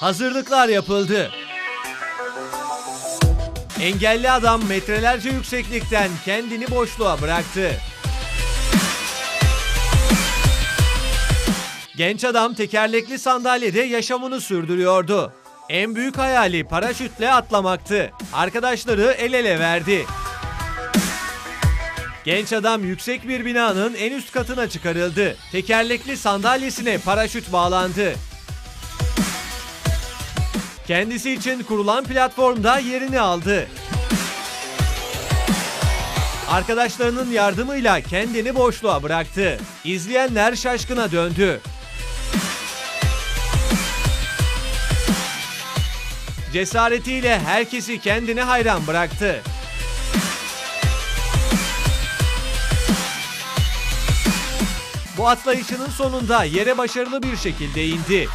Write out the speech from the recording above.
Hazırlıklar yapıldı. Engelli adam metrelerce yükseklikten kendini boşluğa bıraktı. Genç adam tekerlekli sandalyede yaşamını sürdürüyordu. En büyük hayali paraşütle atlamaktı. Arkadaşları el ele verdi. Genç adam yüksek bir binanın en üst katına çıkarıldı. Tekerlekli sandalyesine paraşüt bağlandı. Kendisi için kurulan platformda yerini aldı. Arkadaşlarının yardımıyla kendini boşluğa bıraktı. İzleyenler şaşkına döndü. Cesaretiyle herkesi kendine hayran bıraktı. Bu atlayışının sonunda yere başarılı bir şekilde indi.